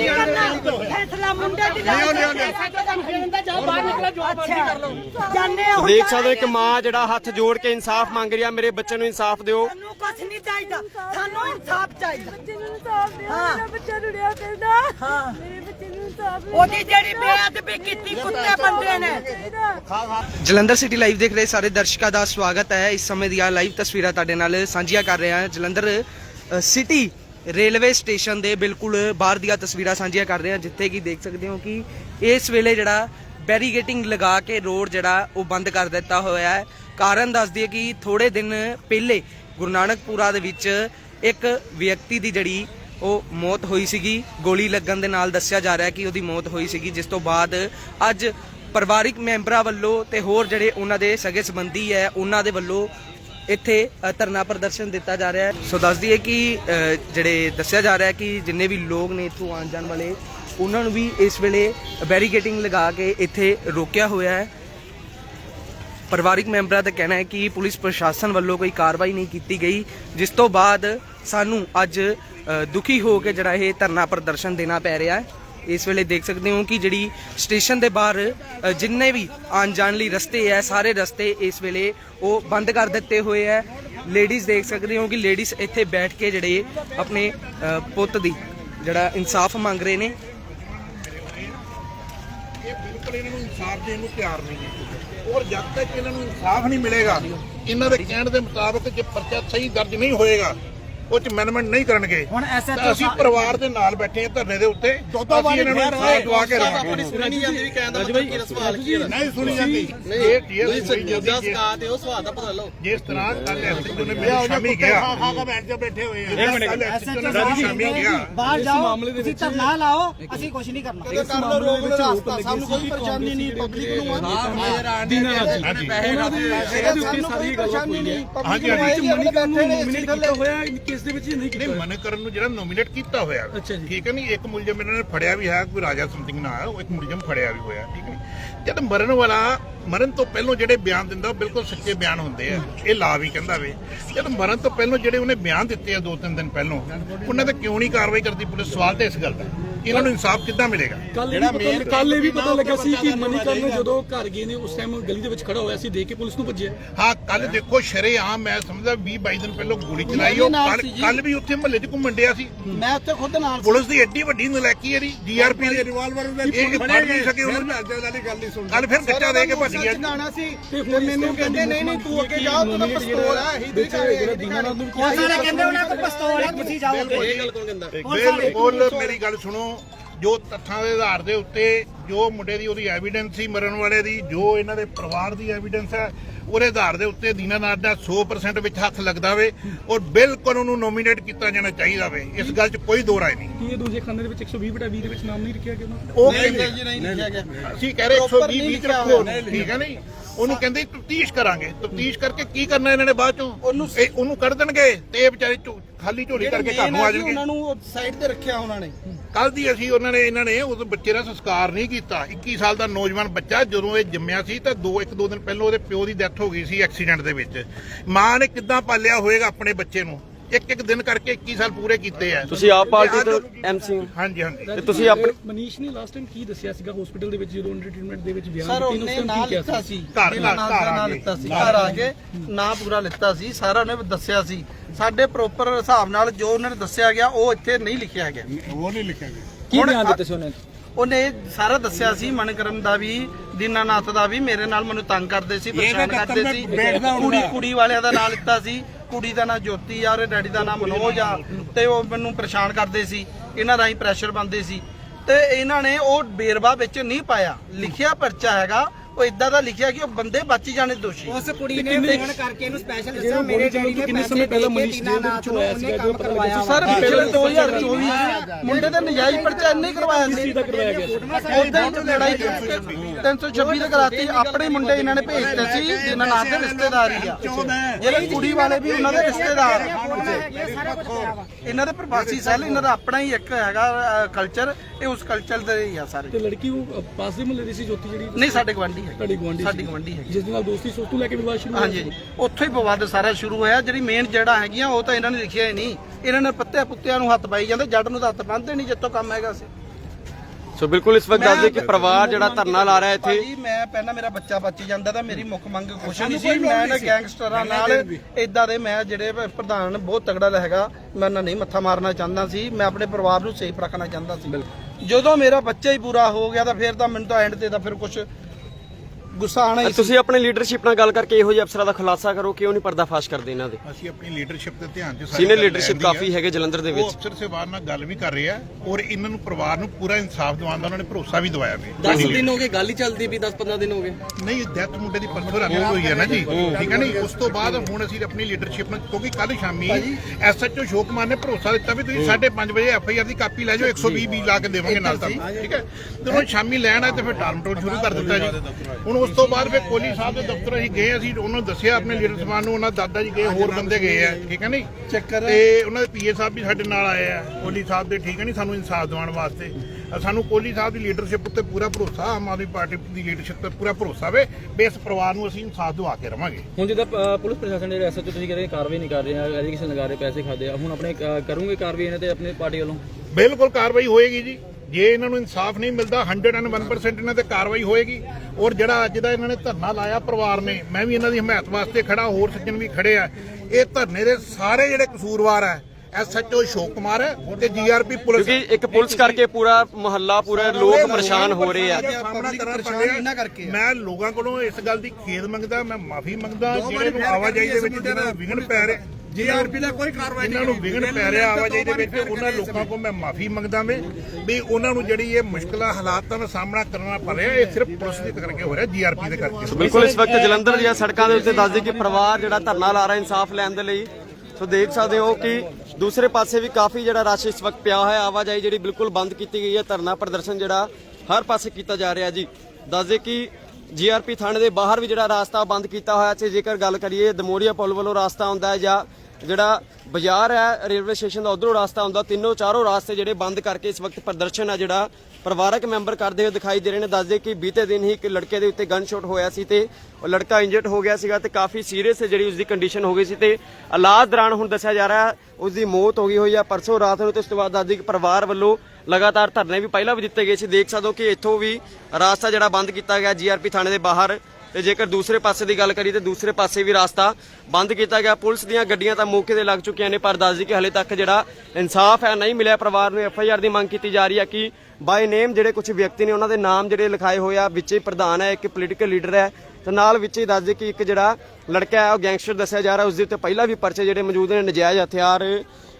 ਫੈਸਲਾ ਮੁੰਡੇ ਦੀ ਲਿਓ ਲਿਓ ਜਾਓ ਬਾਹਰ ਨਿਕਲੋ ਜਵਾਬੰਦੀ ਕਰ ਲਓ ਜਾਣੇ ਹੋ ਦੇਖ ਸਕਦੇ ਹੋ ਇੱਕ ਮਾਂ ਜਿਹੜਾ ਹੱਥ ਜੋੜ ਕੇ ਇਨਸਾਫ ਮੰਗ ਰਹੀ ਆ ਮੇਰੇ ਬੱਚੇ ਨੂੰ ਇਨਸਾਫ ਦਿਓ। ਸਾਨੂੰ ਕੁਝ ਨਹੀਂ ਚਾਹੀਦਾ। ਸਾਨੂੰ ਇਨਸਾਫ ਚਾਹੀਦਾ। ਬੱਚੇ ਨੂੰ ਇਨਸਾਫ ਦਿਓ ਹਾਂ। ਮੇਰਾ ਬੱਚਾ ਰੁੜਿਆ ਫਿਰਦਾ। ਹਾਂ। ਮੇਰੇ ਬੱਚੇ ਨੂੰ ਇਨਸਾਫ ਦਿਓ। ਉਹਦੀ ਜਿਹੜੀ ਬੇਅਦਬੀ ਕੀਤੀ ਕੁੱਤੇ ਬੰਦੇ ਨੇ। ਚਾਹੀਦਾ ਜਲੰਧਰ ਸਿਟੀ ਲਾਈਵ ਦੇਖ ਰਹੇ ਸਾਰੇ ਦਰਸ਼ਕਾਂ ਦਾ ਸਵਾਗਤ ਹੈ। ਇਸ ਸਮੇਂ ਦੀਆਂ ਲਾਈਵ ਤਸਵੀਰਾਂ ਤੁਹਾਡੇ ਨਾਲ ਸਾਂਝੀਆਂ ਕਰ ਰਹੇ ਹਾਂ। ਜਲੰਧਰ ਸਿਟੀ ਰੇਲਵੇ ਸਟੇਸ਼ਨ ਦੇ ਬਿਲਕੁਲ ਬਾਹਰ ਦੀਆਂ ਤਸਵੀਰਾਂ ਸਾਂਝੀਆਂ ਕਰ ਰਹੇ ਹਾਂ, ਜਿੱਥੇ ਕਿ ਦੇਖ ਸਕਦੇ ਹੋ ਕਿ ਇਸ ਵੇਲੇ ਜਿਹੜਾ ਬੈਰੀਗੇਟਿੰਗ ਲਗਾ ਕੇ ਰੋਡ ਜਿਹੜਾ ਉਹ ਬੰਦ ਕਰ ਦਿੱਤਾ ਹੋਇਆ ਹੈ। ਕਾਰਨ ਦੱਸਦੀ ਹੈ ਕਿ ਥੋੜੇ ਦਿਨ ਪਹਿਲੇ ਗੁਰੂ ਨਾਨਕਪੁਰਾ ਦੇ ਵਿੱਚ ਇੱਕ ਵਿਅਕਤੀ ਦੀ ਜਿਹੜੀ ਉਹ ਮੌਤ ਹੋਈ ਸੀਗੀ। ਗੋਲੀ ਲੱਗਣ ਦੇ ਨਾਲ ਦੱਸਿਆ ਜਾ ਰਿਹਾ ਕਿ ਉਹਦੀ ਮੌਤ ਹੋਈ ਸੀਗੀ, ਜਿਸ ਤੋਂ ਬਾਅਦ ਅੱਜ ਪਰਿਵਾਰਿਕ ਮੈਂਬਰਾਂ ਵੱਲੋਂ ਤੇ ਹੋਰ ਜਿਹੜੇ ਉਹਨਾਂ ਦੇ ਸਗੇ ਸੰਬੰਧੀ ਹੈ, ਉਹਨਾਂ ਦੇ ਵੱਲੋਂ ਇੱਥੇ ਧਰਨਾ ਪ੍ਰਦਰਸ਼ਨ ਦਿੱਤਾ ਜਾ ਰਿਹਾ ਹੈ। ਸੋ ਦੱਸ ਦਈਏ ਕਿ ਜਿਹੜੇ ਦੱਸਿਆ ਜਾ ਰਿਹਾ ਹੈ ਕਿ ਜਿੰਨੇ ਵੀ ਲੋਕ ਨੇ ਇੱਥੋਂ ਆਉਣ ਜਾਣ ਵਾਲੇ, ਉਹਨਾਂ ਨੂੰ ਵੀ ਇਸ ਵੇਲੇ ਬੈਰੀਕੇਟਿੰਗ ਲਗਾ ਕੇ ਇੱਥੇ ਰੋਕਿਆ ਹੋਇਆ ਹੈ। ਪਰਿਵਾਰਿਕ ਮੈਂਬਰਾਂ ਦਾ ਕਹਿਣਾ ਹੈ ਕਿ ਪੁਲਿਸ ਪ੍ਰਸ਼ਾਸਨ ਵੱਲੋਂ ਕੋਈ ਕਾਰਵਾਈ ਨਹੀਂ ਕੀਤੀ ਗਈ, ਜਿਸ ਤੋਂ ਬਾਅਦ ਸਾਨੂੰ ਅੱਜ ਦੁਖੀ ਹੋ ਕੇ ਜਿਹੜਾ ਇਹ ਧਰਨਾ ਪ੍ਰਦਰਸ਼ਨ ਦੇਣਾ ਪੈ ਰਿਹਾ ਹੈ। ਇਸ ਵੇਲੇ ਦੇਖ ਸਕਦੇ ਹੋ ਕਿ ਜਿਹੜੀ ਸਟੇਸ਼ਨ ਦੇ ਬਾਹਰ ਜਿੰਨੇ ਵੀ ਆਉਣ ਜਾਣ ਲਈ ਰਸਤੇ ਹੈ ਸਾਰੇ ਰਸਤੇ ਇਸ ਵੇਲੇ ਉਹ ਬੰਦ ਕਰ ਦਿੱਤੇ ਹੋਏ ਹੈ ਲੇਡੀਜ਼ ਦੇਖ ਸਕਦੇ ਹੋ ਕਿ ਲੇਡੀਜ਼ ਇੱਥੇ ਬੈਠ ਕੇ ਜਿਹੜੇ ਆਪਣੇ ਪੁੱਤ ਦੀ ਜਿਹੜਾ ਇਨਸਾਫ ਮੰਗ ਰਹੇ ਨੇ। ਇਹ ਬਿਲਕੁਲ ਇਹਨਾਂ ਨੂੰ ਇਨਸਾਫ ਦੇਣ ਨੂੰ ਤਿਆਰ ਨਹੀਂ ਹੈ। ਔਰ ਜਦ ਤੱਕ ਇਹਨਾਂ ਨੂੰ ਇਨਸਾਫ ਨਹੀਂ ਮਿਲੇਗਾ, ਇਹਨਾਂ ਦੇ ਕਹਿਣ ਦੇ ਮੁਤਾਬਕ ਜੇ ਪਰਚਾ ਸਹੀ ਦਰਜ ਨਹੀਂ ਹੋਏਗਾ ਉਹ ਚ ਮੈਨੇਜਮੈਂਟ ਨਹੀਂ ਕਰਨਗੇ। ਹੁਣ ਅਸੀਂ ਪਰਿਵਾਰ ਦੇ ਨਾਲ ਬੈਠੇ ਹਾਂ ਧਰਨੇ ਦੇ ਉੱਤੇ। ਅਸੀਂ ਇਹਨਾਂ ਨੂੰ ਇਨਸਾਫ ਦਵਾ ਕੇ ਰਵਾਂਗੇ ਸੁਣੀ ਨਹੀਂ ਜਾਂਦੀ। ਵੀ ਕਹਿਣ ਦਾ ਮਤਲਬ ਕੀ ਸਵਾਲ ਕੀ ਹੈ? ਨਹੀਂ ਸੁਣੀ ਜਾਂਦੀ। ਇਹ ਤੁਸੀਂ ਸੰਜੀਦਾ ਸਕਾ ਤੇ ਉਹ ਸਵਾਲ ਦਾ ਪਤਾ ਲਓ। ਜਿਸ ਤਰ੍ਹਾਂ ਕੱਲ ਐਸਐਚਓ ਨੇ ਮੇਰੇ ਸ਼ਾਮੀ ਗਿਆ ਖਾ ਖਾ ਬੈਠ ਜਾ ਬੈਠੇ ਹੋਏ ਆ। ਇੱਕ ਮਿੰਟ ਐਸਐਚਓ ਨੇ ਮੇਰੇ ਸ਼ਾਮੀ ਗਿਆ ਬਾਹਰ ਜਾਓ ਤੁਸੀਂ ਧਰਨਾ ਲਾਓ ਅਸੀਂ ਕੁਝ ਨਹੀਂ ਕਰਨਾ। ਕਰ ਲਓ ਲੋਕ ਨੂੰ ਰਸਤਾ ਸਾਨੂੰ ਕੋਈ ਪਰੇਸ਼ਾਨੀ ਨਹੀਂ ਪਬਲਿਕ ਨੂੰ ਹਾਂਜੀ। ਸਾਨੂੰ ਕੋਈ ਪਰੇਸ਼ਾਨੀ ਨਹੀਂ ਹਾਂਜੀ ਹਾਂਜੀ। ਮਨੀਕਰਨ ਨੂੰ ਨੋਮੀਨੇਟ ਕੀਤਾ ਹੋਇਆ ਕਿਸ ਦੇ ਵਿੱਚ ਨਹੀਂ ਨਹੀਂ ਮਨਕਰਨ ਨੂੰ ਜਿਹੜਾ ਨੋਮੀਨੇਟ ਕੀਤਾ ਹੋਇਆ। ਠੀਕ ਹੈ ਨਹੀਂ ਇੱਕ ਮੁਲਜ਼ਮ ਇਹਨਾਂ ਨੇ ਫੜਿਆ ਵੀ ਹੈ ਕੋਈ ਰਾਜਾ ਸਮਥਿੰਗ ਨਾ ਉਹ ਇੱਕ ਮੁਲਜ਼ਮ ਫੜਿਆ ਵੀ ਹੋਇਆ ਠੀਕ ਹੈ ਨੀ? ਜਦ ਮਰਨ ਵਾਲਾ ਮਰਨ ਤੋਂ ਪਹਿਲਾਂ ਜਿਹੜੇ ਬਿਆਨ ਦਿੰਦਾ ਉਹ ਬਿਲਕੁਲ ਸੱਚੇ ਬਿਆਨ ਹੁੰਦੇ ਆ। ਇਹ ਲਾ ਵੀ ਕਹਿੰਦਾ ਵੇ। ਜਦ ਮਰਨ ਤੋਂ ਪਹਿਲਾਂ ਜਿਹੜੇ ਉਹਨੇ ਬਿਆਨ ਦਿੱਤੇ ਆ ਦੋ ਤਿੰਨ ਦਿਨ ਪਹਿਲਾਂ ਉਹਨਾਂ ਤੇ ਕਿਉਂ ਨਹੀਂ ਕਾਰਵਾਈ ਕਰਦੀ ਪੁਲਿਸ? ਸਵਾਲ ਤੇ ਇਸ ਗੱਲ ਦਾ ਇਹਨਾਂ ਨੂੰ ਇਨਸਾਫ ਕਿੱਦਾਂ ਮਿਲੇਗਾ? ਜਿਹੜਾ ਮੇਨ ਕੱਲ ਇਹ ਵੀ ਪਤਾ ਲੱਗਾ ਸੀ ਕਿ ਮਨੀਕਰਨ ਜਦੋਂ ਘਰ ਗਏ ਨੇ ਉਸ ਟਾਈਮ ਗਲੀ ਦੇ ਵਿੱਚ ਖੜਾ ਹੋਇਆ ਸੀ ਦੇਖ ਕੇ ਪੁਲਿਸ ਨੂੰ ਭੱਜਿਆ। ਹਾਂ ਕੱਲ ਦੇਖੋ ਸ਼ਰੇਆਮ ਮੈਂ ਸਮਝਦਾ 20 22 ਦਿਨ ਪਹਿਲਾਂ ਗੋਲੀ ਚਲਾਈ ਉਹ। ਕੱਲ ਕੱਲ ਵੀ ਉੱਥੇ ਮਹੱਲੇ 'ਚ ਘੁੰਮਣ ਡਿਆ ਸੀ। ਮੈਂ ਉੱਥੇ ਖੁਦ ਨਾਲ ਪੁਲਿਸ ਦੀ ਐਡੀ ਵੱਡੀ ਨਲਾਇਕੀ ਹੈ ਦੀ। ਜੀਆਰਪੀ ਦੇ ਰਿਵਾਲਵਰ ਇਹ ਫੜ ਨਹੀਂ ਸਕੇ ਉਹਨਾਂ। ਕੱਲ ਫਿਰ ਗੱਚਾ ਦੇ ਕੇ ਸੀ ਤੇ ਹੁਣ ਮੈਨੂੰ ਕਹਿੰਦੇ ਨਹੀਂ ਨਹੀਂ ਤੂੰ ਅੱਗੇ ਜਾ ਤੂੰ ਤਾਂ ਪਿਸਤੌਲ ਆ ਹੀ ਦੇ ਜਿਹੜਾ ਦੀਨਾ ਨਾਲ ਨੂੰ ਉਹ ਸਾਰੇ ਕਹਿੰਦੇ ਉਹਨਾਂ ਕੋਲ ਪਿਸਤੌਲ ਹੈ ਤੁਸੀਂ ਜਾਓਗੇ ਇਹ ਗੱਲ ਕੌਣ ਕਹਿੰਦਾ? ਬਿਲਕੁਲ ਮੇਰੀ ਗੱਲ ਸੁਣੋ ਜੋ ਤੱਥਾਂ ਦੇ ਆਧਾਰ ਦੇ ਉੱਤੇ ਜੋ ਮੁੰਡੇ ਦੀ ਉਹਦੀ ਐਵੀਡੈਂਸ ਸੀ ਮਰਨ ਵਾਲੇ ਦੀ ਜੋ ਇਹਨਾਂ ਦੇ ਪਰਿਵਾਰ ਦੀ ਐਵੀਡੈਂਸ ਹੈ ਉਹਦੇ ਆਧਾਰ ਦੇ ਉੱਤੇ ਦੀਨਾਨਾਥ ਦਾ 100% ਵਿੱਚ ਹੱਥ ਲੱਗਦਾ ਵੇ ਔਰ ਬਿਲਕੁਲ ਉਹਨੂੰ ਨੋਮੀਨੇਟ ਕੀਤਾ ਜਾਣਾ ਚਾਹੀਦਾ ਵੇ। ਇਸ ਗੱਲ 'ਚ ਕੋਈ ਦੋ ਰਾਏ ਨਹੀਂ। ਕੀ ਇਹ ਦੂਜੇ ਖਾਨੇ ਦੇ ਵਿੱਚ 120 ਬਟਾ 20 ਦੇ ਵਿੱਚ ਨਾਮ ਨਹੀਂ ਰੱਖਿਆ ਗਿਆ? ਉਹ ਕਹਿੰਦੇ ਜੀ ਨਹੀਂ ਲਿਖਿਆ ਗਿਆ। ਅਸੀਂ ਕਹਿ ਰਹੇ 120 20 ਚ ਰੱਖੋ। ਠੀਕ ਹੈ ਨਹੀਂ? ਉਹਨੂੰ ਕਹਿੰਦੇ ਤਫਤੀਸ਼ ਕਰਾਂਗੇ। ਤਫਤੀਸ਼ ਕਰਕੇ ਕੀ ਕਰਨਾ ਇਹਨਾਂ ਨੇ ਬਾਅਦ ਚੋਂ? ਉਹਨੂੰ ਉਹਨੂੰ ਕੱਢ ਦੇਣਗੇ। ਤੇ ਵਿਚਾਰੇ ਖਾਲੀ ਝੋਲੀ ਕਰਕੇ ਘਰ ਨੂੰ ਆ ਜਾਣਗੇ। ਉਹਨਾਂ ਨੂੰ ਸਾਈਡ ਤੇ ਰੱਖਿਆ ਉਹਨਾਂ ਨੇ। ਕੱਲ ਦੀ ਅਸੀਂ ਉਹਨਾਂ ਨੇ ਇਹਨਾਂ ਨੇ ਉਸ ਬੱਚੇ ਦਾ ਸੰਸਕਾਰ ਨਹੀਂ ਕੀਤਾ। 21 ਸਾਲ ਦਾ ਨੌਜਵਾਨ ਬੱਚਾ ਜਦੋਂ ਇਹ ਜੰਮਿਆ ਸੀ ਤਾਂ ਦੋ ਇੱਕ ਦੋ ਦਿਨ ਪਹਿਲਾਂ ਉਹਦੇ ਪਿਓ ਦੀ ਡੈਥ ਹੋ ਗਈ ਸੀ ਐਕਸੀਡੈਂਟ ਦੇ ਵਿੱਚ। ਮਾਂ ਨੇ ਕਿੱਦਾਂ ਪਾਲਿਆ ਹੋਏਗਾ ਆਪਣੇ ਬੱਚੇ ਨੂੰ? ਇੱਕ ਇੱਕ ਦਿਨ ਕਰਕੇ 21 ਸਾਲ ਪੂਰੇ ਕੀਤੇ ਆ। ਤੁਸੀਂ ਆਪ ਪਾਰਟੀ ਤੋਂ ਐਮਸੀ ਹਾਂਜੀ ਹਾਂਜੀ। ਤੇ ਤੁਸੀਂ ਆਪਣੇ ਮਨੀਸ਼ ਨੇ ਲਾਸਟ ਟਾਈਮ ਕੀ ਦੱਸਿਆ ਸੀਗਾ ਹਸਪੀਟਲ ਦੇ ਵਿੱਚ ਜਦੋਂ ਅੰਡਰ ਟ੍ਰੀਟਮੈਂਟ ਦੇ ਵਿੱਚ ਬਿਆਨ ਸਰ ਦਿੱਤੇ ਨੇ ਉਹਨੇ ਉਸ ਨਾਂ ਟਾਈਮ ਕਿਹਾ ਸੀ? ਘਰ- ਘਰ- ਨਾਂ ਘਰ ਦਾ ਆ ਨਾਂ ਕੇ। ਲਿੱਤਾ ਸੀ। ਘਰ ਆ ਕੇ ਨਾਂ ਪੂਰਾ ਲਿੱਤਾ ਸੀ। ਸਾਰਾ ਉਹਨੇ ਦੱਸਿਆ ਸੀ। ਸਾਡੇ ਪ੍ਰੋਪਰ ਹਿਸਾਬ ਨਾਲ ਜੋ ਉਹਨਾਂ ਨੇ ਦੱਸਿਆ ਗਿਆ ਉਹ ਇੱਥੇ ਨਹੀਂ ਲਿਖਿਆ ਗਿਆ। ਉਹ ਨਹੀਂ ਲਿਖਿਆ ਗਿਆ। ਕੀ ਬਿਆਨ ਦਿੱਤੇ ਸੀ ਉਹਨੇ? ਉਹਨੇ ਸਾਰਾ ਦੱਸਿਆ ਸੀ ਮਨਕਰਨ ਦਾ ਵੀ ਦੀਨਾਨਾਥ ਦਾ ਵੀ ਮੇਰੇ ਨਾਲ ਮੈਨੂੰ ਤੰਗ ਕਰਦੇ ਸੀ ਪਰੇਸ਼ਾਨ ਕਰਦੇ ਸੀ। ਕੁੜੀ ਕੁੜੀ ਵਾਲਿਆਂ ਦਾ ਨਾਂ ਲਿੱਤਾ ਸੀ। ਕੁੜੀ ਦਾ ਨਾਂ ਜੋਤੀ ਆ, ਉਹਦੇ ਡੈਡੀ ਦਾ ਨਾਂ ਮਨੋਜ ਆ, ਤੇ ਉਹ ਮੈਨੂੰ ਪਰੇਸ਼ਾਨ ਕਰਦੇ ਸੀ, ਇਹਨਾਂ ਰਾਹੀਂ ਪ੍ਰੈਸ਼ਰ ਬੰਦੇ ਸੀ। ਤੇ ਇਹਨਾਂ ਨੇ ਉਹ ਬੇਰਵਾ ਵਿੱਚ ਨਹੀਂ ਪਾਇਆ, ਲਿਖਿਆ ਪਰਚਾ ਹੈਗਾ ਉਹ ਇਦਾਂ ਦਾ ਲਿਖਿਆ ਕਿ ਉਹ ਬੰਦੇ ਬਚ ਹੀ ਜਾਣੇ ਦੋਸ਼ੀ। ਉਸ ਕੁੜੀ ਨੇ ਫੋਨ ਕਰਕੇ ਇਹਨੂੰ ਸਪੈਸ਼ਲ ਦੱਸਿਆ ਮੇਰੇ ਡੈਡੀ ਨੇ ਕਿੰਨੇ ਸਮੇਂ ਪਹਿਲਾਂ ਮਨੀਸ਼ ਦੇ ਵਿੱਚੋਂ ਆਇਆ ਸੀਗਾ ਜੋ ਪਤਾ ਲੱਗਿਆ ਸਰ ਪਿਛਲੇ 2024 ਮੁੰਡੇ ਦਾ ਨਜਾਇਜ਼ ਪਰਚਾ ਨਹੀਂ ਕਰਵਾਇਆ ਸੀ। ਦਾ ਕਰਵਾਇਆ ਗਿਆ ਸੀ। ਉਦਾਂ ਹੀ ਲੜਾਈ ਕਰਕੇ 326 ਦੇ ਕਰਾਤੀ ਆਪਣੇ ਮੁੰਡੇ ਇਹਨਾਂ ਨੇ ਭੇਜਤੇ ਸੀ ਜਿਨ੍ਹਾਂ ਨਾਲ ਦੇ ਰਿਸ਼ਤੇਦਾਰੀ ਆ। ਜਿਹੜੇ ਕੁੜੀ ਵਾਲੇ ਵੀ ਉਹਨਾਂ ਦੇ ਰਿਸ਼ਤੇਦਾਰ ਇਹਨਾਂ ਦੇ ਪ੍ਰਵਾਸੀ ਸੈੱਲ ਇਹਨਾਂ ਦਾ ਆਪਣਾ ਹੀ ਇੱਕ ਹੈਗਾ ਕਲਚਰ ਇਹ ਉਸ ਕਲਚਰ ਦੇ ਹੀ ਆ ਸਾਰੇ। ਤੇ ਲੜਕੀ ਉਹ ਅ, ਪਾਸ ਦੇ ਮੁਹੱਲੇ ਦੀ ਸੀ ਜੋਤੀ ਜਿਹੜੀ? ਨਹੀਂ ਸਾਡੇ ਗਵਾਂਢੀ ਹੈ ਤੁਹਾਡੀ ਗਵਾਂਢੀ ਸਾਡੀ ਗਵਾਂਢੀ ਹੈ ਜਿਸ ਦੇ ਨਾਲ ਦੋਸਤੀ ਸੋਚ ਤੋਂ ਲੈ ਕੇ ਵਿਵਾਦ ਸ਼ੁਰੂ ਹੋਇਆ ਹਾਂਜੀ ਹਾਂਜੀ। ਉੱਥੋਂ ਹੀ ਵਿਵਾਦ ਸਾਰਾ ਸ਼ੁਰੂ ਹੋਇਆ। ਜਿਹੜੀ ਮੇਨ ਜੜਾ ਹੈਗੀਆਂ ਉਹ ਤਾਂ ਇਹਨਾਂ ਨੇ ਲਿਖਿਆ ਹੀ ਨਹੀਂ। ਇਹਨਾਂ ਨੇ ਪੱਤੇ ਪੁੱਤਿਆਂ ਨੂੰ ਹੱਥ ਪਾਈ ਜਾਂਦੇ ਜੱਟ ਨੂੰ ਤਾਂ ਹੱਥ ਬੰਨ੍ਹਦੇ ਨਹੀਂ ਜਿੱਤੋਂ ਕੰਮ ਹੈਗਾ ਸੀ। ਸੋ ਬਿਲਕੁਲ ਇਸ ਵਕਤ ਦੱਸਦੇ ਕਿ ਪਰਿਵਾਰ ਜਿਹੜਾ ਧਰਨਾ ਲਾ ਰਿਹਾ ਇੱਥੇ ਭਾਜੀ ਮੈਂ ਪਹਿਲਾਂ ਮੇਰਾ ਬੱਚਾ ਬਚ ਜਾਂਦਾ ਤਾਂ ਮੇਰੀ ਮੁੱਖ ਮੰਗ ਕੁਛ ਨਹੀਂ ਸੀ। ਮੈਂ ਨਾ ਗੈਂਗਸਟਰਾਂ ਨਾਲ ਇਦਾਂ ਦੇ ਮੈਂ ਜਿਹੜੇ ਪ੍ਰਧਾਨ ਬਹੁਤ ਤਗੜਾ ਹੈਗਾ ਮੈਂ ਨਾ ਨਹੀਂ ਮੱਥਾ ਮਾਰਨਾ ਚਾਹੁੰਦਾ ਸੀ। ਮੈਂ ਆਪਣੇ ਪਰਿਵਾਰ ਨੂੰ ਸੇਫ ਰੱਖਣਾ ਚਾਹੁੰਦਾ ਸੀ। ਜਦੋਂ ਮੇਰਾ ਬੱਚਾ ਹੀ ਪੂਰਾ ਹੋ ਗਿਆ ਤਾਂ ਫਿਰ ਤਾਂ ਮੈਨੂੰ ਤਾਂ ਐਂਡ ਤੇ ਤਾਂ ਫਿਰ ਕੁਝ ਗੁੱਸਾ ਆਣਾ ਹੀ ਤੁਸੀਂ ਆਪਣੇ ਲੀਡਰਸ਼ਿਪ ਨਾਲ ਗੱਲ ਕਰਕੇ ਇਹੋ ਜਿਹੇ ਅਫਸਰਾਂ ਦਾ ਖੁਲਾਸਾ ਕਰੋ ਕਿਉਂ ਨਹੀਂ ਪਰਦਾਫਾਸ਼ ਕਰਦੇ ਇਹਨਾਂ ਦੇ। ਅਸੀਂ ਆਪਣੀ ਲੀਡਰਸ਼ਿਪ ਦੇ ਧਿਆਨ 'ਚ ਸਾਰੀ ਸੀਨੀਅਰ ਲੀਡਰਸ਼ਿਪ। ਕਾਫੀ ਹੈਗੇ ਜਲੰਧਰ ਦੇ ਉਹ ਵਿੱਚ। ਅਫਸਰ ਸੇਵਾਨ ਨਾਲ ਗੱਲ ਵੀ ਕਰ ਰਹੇ ਆ ਔਰ ਇਹਨਾਂ ਨੂੰ ਪਰਿਵਾਰ ਨੂੰ ਪੂਰਾ ਇਨਸਾਫ ਦਿਵਾਉਣ ਦਾ ਉਹਨਾਂ ਨੇ ਭਰੋਸਾ ਵੀ ਦਵਾਇਆ ਵੀ। 10 ਦਿਨ ਹੋ ਗਏ ਗੱਲ ਹੀ ਚੱਲਦੀ ਵੀ 10 15 ਦਿਨ ਹੋ ਗਏ। ਨਹੀਂ ਡੈਥ ਮੁੰਡੇ ਦੀ ਪਰਸੋਂ ਰਾਤ ਹੋਈ ਹੈ ਨਾ ਜੀ। ਠੀਕ ਹੈ ਨਹੀਂ? ਉਸ ਤੋਂ ਬਾਅਦ ਹੁਣ ਅਸੀਂ ਆਪਣੀ ਲੀਡਰਸ਼ਿਪ ਨਾਲ ਕਿਉਂਕਿ ਕੱਲ ਸ਼ਾਮੀ ਐਸਐਚਓ ਸ਼ੋਕ ਕੁਮਾਰ ਨੇ ਭਰੋਸਾ ਦਿੱਤਾ ਵੀ ਤੁਸੀਂ 5:30 ਵਜੇ ਐਫਆਈਆਰ ਦੀ ਕਾਪੀ ਲੈ ਜਾਓ 120 ਵੀ ਲਾ ਕੇ ਦੇਵਾਂਗੇ ਨਾਲ ਤੁਹਾਨੂੰ। ਠੀਕ ਹੈ? ਤੇ ਹੁਣ ਸ਼ਾਮੀ ਲੈਣ ਆਏ ਤੇ ਫਿਰ ਟਾਰਮਟੋਲ ਸ਼ੁਰੂ ਕਰ ਦਿੱਤਾ ਜੀ। ਹੁਣ ਉਸ ਤੋਂ ਬਾਅਦ ਫਿਰ ਕੋਹਲੀ ਸਾਹਿਬ ਦੇ ਦਫ਼ਤਰ ਅਸੀਂ ਗਏ ਅਸੀਂ ਉਹਨਾਂ ਨੂੰ ਦੱਸਿਆ ਆਪਣੇ ਲੀਡਰ ਸਮਾਨ ਨੂੰ ਉਹਨਾਂ ਦਾਦਾ ਜੀ ਗਏ ਹੋਰ ਬੰਦੇ ਗਏ ਆ ਠੀਕ ਹੈ ਨਹੀਂ? ਚੱਕਰ ਤੇ ਉਹਨਾਂ ਦੇ ਪੀਏ ਸਾਹਿਬ ਵੀ ਸਾਡੇ ਨਾਲ ਆਏ ਆ ਕੋਹਲੀ ਸਾਹਿਬ ਦੇ ਠੀਕ ਹੈ ਨਹੀਂ? ਸਾਨੂੰ ਇਨਸਾਫ ਦਿਵਾਉਣ ਵਾਸਤੇ। ਸਾਨੂੰ ਕੋਹਲੀ ਸਾਹਿਬ ਦੀ ਲੀਡਰਸ਼ਿਪ ਉੱਤੇ ਪੂਰਾ ਭਰੋਸਾ ਆਮ ਆਦਮੀ ਪਾਰਟੀ ਦੀ ਲੀਡਰਸ਼ਿਪ ਤੇ ਪੂਰਾ ਭਰੋਸਾ ਵੇ ਇਸ ਪਰਿਵਾਰ ਨੂੰ ਅਸੀਂ ਇਨਸਾਫ ਦਿਵਾ ਕੇ ਰਵਾਂਗੇ। ਹੁਣ ਜਿੱਦਾਂ ਪੁਲਿਸ ਪ੍ਰਸ਼ਾਸਨ ਜਿਹੜੇ ਐਸਐਚਓ ਤੁਸੀਂ ਕਹਿੰਦੇ ਕਾਰਵਾਈ ਨਹੀਂ ਕਰ ਰਹੇ ਐਜੂਕੇਸ਼ਨ ਲਗਾ ਰਹੇ ਪੈਸੇ ਖਾਦੇ ਆ ਹੁਣ ਆਪਣੇ ਕਰੋਗੇ ਕਾਰਵਾਈ ਇਹਨਾਂ ਤੇ ਆਪਣੀ ਪਾਰਟੀ ਵੱਲੋਂ? ਬਿਲਕੁਲ ਕਾਰਵਾਈ ਹੋਏਗੀ ਜੀ। ਜੇ ਇਹਨਾਂ ਨੂੰ ਇਨਸਾਫ ਨਹੀਂ ਮਿਲਦਾ 101% ਇਹਨਾਂ ਤੇ ਕਾਰਵਾਈ ਹੋਏਗੀ। ਔਰ ਜਿਹੜਾ ਅੱਜ ਦਾ ਇਹਨਾਂ ਨੇ ਧਰਨਾ ਲਾਇਆ ਪਰਿਵਾਰ ਨੇ ਮੈਂ ਵੀ ਇਹਨਾਂ ਦੀ ਹਮਾਇਤ ਵਾਸਤੇ ਖੜਾ ਹੋਰ ਸੱਜਣ ਵੀ ਖੜੇ ਆ। ਇਹ ਧਰਨੇ ਦੇ ਸਾਰੇ ਜਿਹੜੇ ਕਸੂਰਵਾਰ ਆ ਐਸਐਚਓ ਸ਼ੋਕ ਕੁਮਾਰ ਹੈ ਤੇ ਜੀਆਰਪੀ ਪੁਲਿਸ ਕਿਉਂਕਿ ਇੱਕ ਪੁਲਿਸ ਕਰਕੇ ਪੂਰਾ ਮੁਹੱਲਾ ਪੂਰੇ ਲੋਕ ਪਰੇਸ਼ਾਨ ਹੋ ਰਹੇ ਆ। ਮੈਂ ਲੋਕਾਂ ਕੋਲੋਂ ਇਸ ਗੱਲ ਦੀ ਖੇਦ ਮੰਗਦਾ ਮੈਂ ਮਾਫੀ ਮੰਗਦਾ ਜਿਹੜੇ ਨੂੰ ਆਵਾਜਾਈ ਦੇ ਵਿੱਚ ਜਿਹਨਾਂ ਨੂੰ ਵਿਘਨ ਪੈ ਰਿਹਾ ਜੀਆਰਪੀ ਦਾ ਕੋਈ ਕਾਰਵਾਈ ਨਹੀਂ ਇਹਨਾਂ ਨੂੰ ਵਿਘਨ ਪੈ ਰਿਹਾ ਆਵਾਜਾਈ ਦੇ ਵਿੱਚ ਉਹਨਾਂ ਲੋਕਾਂ ਕੋਲ ਮੈਂ ਮਾਫੀ ਮੰਗਦਾ ਮੈਂ ਵੀ ਉਹਨਾਂ ਨੂੰ ਜਿਹੜੀ ਇਹ ਮੁਸ਼ਕਲਾਂ ਹਾਲਾਤਾਂ ਦਾ ਸਾਹਮਣਾ ਕਰਨਾ ਪੈ ਰਿਹਾ ਇਹ ਸਿਰਫ ਪੁਲਿਸ ਦੇ ਕਰਕੇ ਹੋ ਰਿਹਾ ਜੀਆਰਪੀ ਦੇ ਕਰਕੇ। ਬਿਲਕੁਲ ਇਸ ਵਕਤ ਜਲੰਧਰ ਦੀਆਂ ਸੜਕਾਂ ਦੇ ਉੱਤੇ ਦੱਸਦੇ ਕਿ ਪਰਿਵਾਰ ਜਿਹੜਾ ਧਰਨਾ ਲਾ ਰਿਹਾ ਇਨਸਾਫ ਲੈਣ ਦੇ ਲਈ ਸੋ ਦੇਖ ਸਕਦੇ ਹੋ ਕਿ ਦੂਸਰੇ ਪਾਸੇ ਵੀ ਕਾਫੀ ਜਿਹੜਾ ਰਸ਼ ਇਸ ਵਕਤ ਪਿਆ ਹੋਇਆ ਆਵਾਜਾਈ ਜਿਹੜੀ ਬਿਲਕੁਲ ਬੰਦ ਕੀਤੀ ਗਈ ਹੈ ਧਰਨਾ ਪ੍ਰਦਰਸ਼ਨ ਜਿਹੜਾ ਹਰ ਪਾਸੇ ਕੀਤਾ ਜਾ ਰਿਹਾ ਜੀ। ਦੱਸਦੇ ਕਿ ਜੀਆਰਪੀ ਥਾਣੇ ਦੇ ਬਾਹਰ ਵੀ ਜਿਹੜਾ ਰਾਸਤਾ ਬੰਦ ਕੀਤਾ ਹੋਇਆ ਤੇ ਜੇਕਰ ਗੱਲ ਕਰੀਏ ਦਮੋਰੀਆ ਪੁਲ ਵੱਲੋਂ ਰਾਸਤਾ ਹੁੰਦਾ ਹੈ ਜਾਂ ਜਿਹੜਾ ਬਾਜ਼ਾਰ ਹੈ, ਰੇਲਵੇ ਸਟੇਸ਼ਨ ਦਾ ਉਧਰੋਂ ਰਾਸਤਾ ਆਉਂਦਾ, ਤਿੰਨੋਂ ਚਾਰੋਂ ਰਾਸਤੇ ਜਿਹੜੇ ਬੰਦ ਕਰਕੇ ਇਸ ਵਕਤ ਪ੍ਰਦਰਸ਼ਨ ਹੈ ਜਿਹੜਾ ਪਰਿਵਾਰਕ ਮੈਂਬਰ ਕਰਦੇ ਹੋਏ ਦਿਖਾਈ ਦੇ ਰਹੇ ਨੇ। ਦੱਸਦੇ ਕਿ ਬੀਤੇ ਦਿਨ ਹੀ ਇੱਕ ਲੜਕੇ ਦੇ ਉੱਤੇ ਗਨ ਸ਼ਾਟ ਹੋਇਆ ਸੀ ਤੇ ਉਹ ਲੜਕਾ ਇੰਜਰਡ ਹੋ ਗਿਆ ਸੀਗਾ ਤੇ ਕਾਫੀ ਸੀਰੀਅਸ ਜਿਹੜੀ ਉਸ ਦੀ ਕੰਡੀਸ਼ਨ ਹੋ ਗਈ ਸੀ ਤੇ ਇਲਾਜ ਦੌਰਾਨ ਹੁਣ ਦੱਸਿਆ ਜਾ ਰਿਹਾ ਹੈ ਉਸ ਦੀ ਮੌਤ ਹੋ ਗਈ ਹੋਈ ਆ। ਪਰਸੋਂ ਰਾਤ ਨੂੰ ਤੇ ਉਸ ਤੋਂ ਬਾਅਦ ਦੱਸਦੀ ਕਿ ਪਰਿਵਾਰ ਵੱਲੋਂ ਲਗਾਤਾਰ ਧਰਨੇ ਵੀ ਪਹਿਲਾਂ ਵੀ ਦਿੱਤੇ ਗਏ ਸੀ। ਦੇਖ ਸਕਦੇ ਹੋ ਕਿ ਇੱਥੋਂ ਵੀ ਰਾਸਤਾ ਜਿਹੜਾ ਬੰਦ ਕੀਤਾ ਗਿਆ, ਜੀਆਰਪੀ ਥਾਣੇ ਦੇ ਬਾਹਰ। ਤੇ ਜੇਕਰ ਦੂਸਰੇ ਪਾਸੇ ਦੀ ਗੱਲ ਕਰੀ ਤੇ ਦੂਸਰੇ ਪਾਸੇ ਵੀ ਰਾਸਤਾ ਬੰਦ ਕੀਤਾ ਗਿਆ। ਪੁਲਿਸ ਦੀਆਂ ਗੱਡੀਆਂ ਤਾਂ ਮੌਕੇ ਤੇ ਲੱਗ ਚੁੱਕੀਆਂ ਨੇ, ਪਰ ਦੱਸ ਦੱਸਦੀ ਕਿ ਹਲੇ ਤੱਕ ਜਿਹੜਾ ਇਨਸਾਫ ਹੈ, ਨਹੀਂ ਮਿਲਿਆ। ਪਰਿਵਾਰ ਨੂੰ ਐੱਫ ਆਈ ਆਰ ਦੀ ਮੰਗ ਕੀਤੀ ਜਾ ਰਹੀ ਹੈ ਕਿ ਬਾਈ ਨੇਮ ਜਿਹੜੇ ਕੁਝ ਵਿਅਕਤੀ ਨੇ, ਉਹਨਾਂ ਦੇ ਨਾਮ ਜਿਹੜੇ ਲਿਖਾਏ ਹੋਏ ਆ, ਵਿੱਚ ਹੀ ਪ੍ਰਧਾਨ ਹੈ, ਇੱਕ ਪੋਲੀਟੀਕਲ ਲੀਡਰ ਹੈ। ਤੇ ਨਾਲ ਵਿੱਚ ਹੀ ਦੱਸ ਦੱਸਦੇ ਕਿ ਇੱਕ ਜਿਹੜਾ ਲੜਕਾ ਹੈ, ਉਹ ਗੈਂਗਸਟਰ ਦੱਸਿਆ ਜਾ ਰਿਹਾ, ਉਸ ਦੇ ਉੱਤੇ ਪਹਿਲਾਂ ਵੀ ਪਰਚੇ ਜਿਹੜੇ ਮੌਜੂਦ ਨੇ, ਨਜਾਇਜ਼ ਹਥਿਆਰ